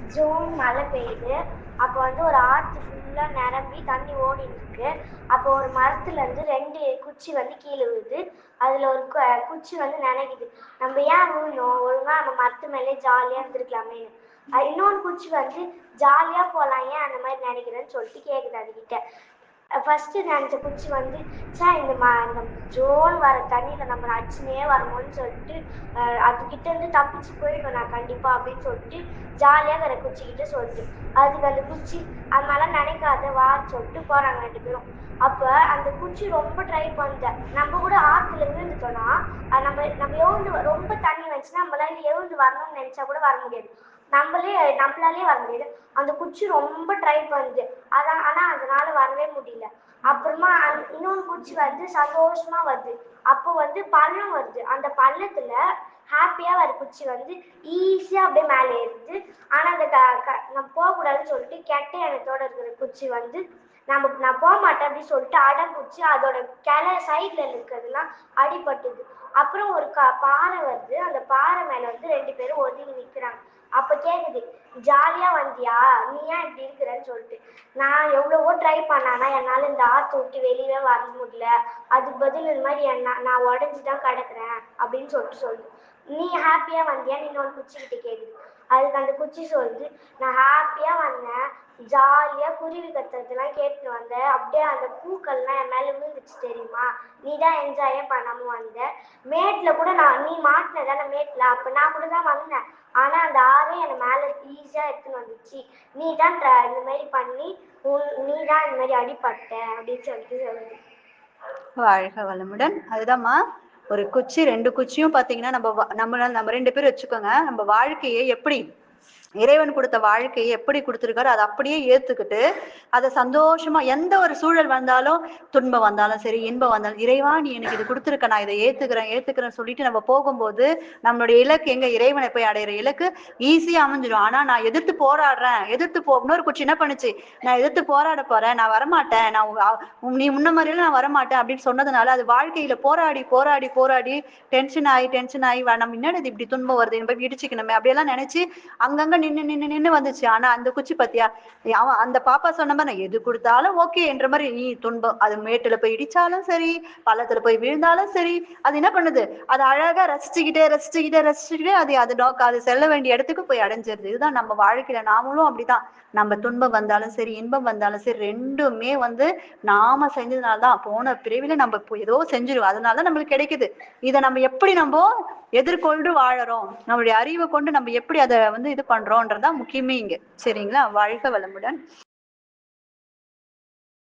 June மழை பெய்யுது. அப்போ வந்து ஒரு ஆற்று ஃபுல்லாக நிரம்பி தண்ணி ஓடிட்டு இருக்கு அப்போ ஒரு மரத்துலேருந்து ரெண்டு குச்சி வந்து கீழே விழுது. அதில் ஒரு கு- குச்சி வந்து நினைக்குது. நம்ம ஏன் விழுந்தோம்? ஒழுங்காக நம்ம மரத்து மேலே ஜாலியாக இருந்திருக்கலாமேன்னு இன்னொன்று குச்சி வந்து ஜாலியாக போகலாம் ஏன் அந்த மாதிரி நினைக்கிறேன்னு சொல்லிட்டு கேட்குது அதுக்கிட்ட ஃபர்ஸ்ட் நினச்ச குச்சி வந்து சே இந்த மா இந்த ஜோன் வர தண்ணியில் நம்ம அடிச்சுனே வரணும்னு சொல்லிட்டு அது கிட்ட இருந்து தப்பிச்சு போயிடும் நான் கண்டிப்பா அப்படின்னு சொல்லிட்டு ஜாலியாக இருக்கிற குச்சிக்கிட்ட சொல்லிட்டு அதுக்கு அந்த குச்சி அது மாதிரிலாம் நினைக்காத வான்னு சொல்லிட்டு போறாங்க ரெண்டு பேரும். அப்போ அந்த குச்சி ரொம்ப ட்ரை பண்ணுது நம்ம கூட ஆற்றுல விழுந்துட்டோம்னா அது நம்ம நம்ம எழுந்து ரொம்ப தண்ணி வந்துச்சுன்னா நம்மளால எழுந்து வரணும்னு நினைச்சா கூட வர முடியாது. நம்மளே நம்மளாலே வர முடியாது அந்த குச்சி ரொம்ப ட்ரை பண்ணுது அதான் ஆனா அதனால வரவே முடியல. அப்புறமா அந்த- இன்னொரு குச்சி வந்து சந்தோஷமா வருது. அப்போ வந்து பள்ளம் வருது. அந்த பள்ளத்துல ஹாப்பியா வர குச்சி வந்து ஈஸியா அப்படியே மேலே ஏறுது. ஆனா அந்த க க- நம்ம போகக்கூடாதுன்னு சொல்லிட்டு கெட்ட எண்ணத்தோட இருக்கிற குச்சி வந்து நம்ம நான் போக மாட்டேன் அப்படின்னு சொல்லிட்டு அடம் அதோட கிள சைட்ல இருக்கிறதுலாம் அடிபட்டுது. அப்புறம் ஒரு க பாறை வருது. அந்த பாறை மேல வந்து ரெண்டு பேரும் ஒதுங்கி நிக்கிறாங்க. அப்ப கேக்குது ஜாலியா வந்தியா? நீ ஏன் இப்படி இருக்கிறன்னு சொல்லிட்டு. நான் எவ்வளவோ ட்ரை பண்ணானா என்னால இந்த ஆற்று விட்டு வெளியவே வர முடியல. அதுக்கு பதில் இந்த மாதிரி என்ன நான் உடஞ்சி தான் கிடக்குறேன் அப்படின்னு சொல்லிட்டு சொல்லுது. நீ ஹாப்பியா வந்தியா? நீ இன்னொரு குச்சிக்கிட்டு கேட்குது கேக்குது. அதுக்கு அந்த குச்சி சொல்லி நான் ஹாப்பியாக வந்தேன். ஜாலியாக குருவி கத்துறதுலாம் கேட்டு வந்தேன். அப்படியே அந்த பூக்கள்லாம் என் மேலே விழுந்துச்சு தெரியுமா? நீ தான் என்ஜாயே பண்ணாமல் வந்த. மேட்டில் கூட நான் நீ மாட்டின தானே மேட்டில் அப்போ நான் கூட தான் வந்தேன். ஆனால் அந்த ஆறே என் மேலே ஈஸியாக எடுத்துன்னு வந்துச்சு. நீ தான் இந்த மாதிரி பண்ணி உன்- நீ தான் இந்த மாதிரி அடிபட்ட. அப்படின்னு சொல்லிட்டு சொல்லுது. வாழ்க வளமுடன். அதுதான்மா ஒரு குச்சி ரெண்டு குச்சியும் பாத்தீங்கன்னா நம்ம வா- நம்ம நம்ம ரெண்டு பேரும் வச்சுக்கோங்க. நம்ம வாழ்க்கையை எப்படி இறைவன் கொடுத்த வாழ்க்கையை எப்படி கொடுத்துருக்காரு அதை அப்படியே ஏத்துக்கிட்டு அதை சந்தோஷமா எந்த ஒரு சூழல் வந்தாலும் துன்பம் வந்தாலும் சரி இன்பம் வந்தாலும் இறைவா நீ எனக்கு இது கொடுத்துருக்க நான் இதை ஏத்துக்கிறேன் ஏத்துக்கிறேன்னு சொல்லிட்டு நம்ம போகும்போது நம்மளுடைய இலக்கு எங்க? இறைவனை போய் அடையிற இலக்கு ஈஸியா அமைஞ்சிடும். ஆனா நான் எதிர்த்து போராடுறேன். எதிர்த்து போ இன்னொரு குச்சி என்ன பண்ணுச்சு? நான் எதிர்த்து போராட போறேன். நான் வரமாட்டேன். நான் நீ முன்ன மாதிரிலாம் நான் வரமாட்டேன் அப்படின்னு சொன்னதுனால அது வாழ்க்கையில போராடி போராடி போராடி டென்ஷன் ஆகி டென்ஷன் ஆகி நம்ம என்னது இப்படி துன்பம் வருது? நம்ம இடிச்சுக்கணுமே? அப்படியெல்லாம் நினைச்சு அங்கங்க நின்னு நின்னு நின்னு வந்துச்சு. ஆனா அந்த குச்சி பத்தியா? அவன் அந்த பாப்பா சொன்ன மாதிரி நான் எது கொடுத்தாலும் ஓகே என்ற மாதிரி நீ துன்பம் அது மேட்டுல போய் இடிச்சாலும் சரி பள்ளத்துல போய் விழுந்தாலும் சரி அது என்ன பண்ணுது? அது அழகா ரசிச்சுக்கிட்டே ரசிச்சுக்கிட்டே ரசிச்சுக்கிட்டே அது அது நோக்க அது செல்ல வேண்டிய இடத்துக்கு போய் அடைஞ்சிருது. இதுதான் நம்ம வாழ்க்கையில நாமளும் அப்படிதான். நம்ம துன்பம் வந்தாலும் சரி இன்பம் வந்தாலும் சரி ரெண்டுமே வந்து நாம செஞ்சதுனால தான் போன பிரிவில நம்ம ஏதோ செஞ்சிருவோம். அதனால தான் நம்மளுக்கு கிடைக்குது. இதை நம்ம எப்படி நம்ம எதிர்கொண்டு வாழறோம்? நம்மளுடைய அறிவை கொண்டு நம்ம எப்படி அதை வந்து இது பண்றோம்? பண்றோம்ன்றதுதான் முக்கியமே இங்க. சரிங்களா? வாழ்க வளமுடன்.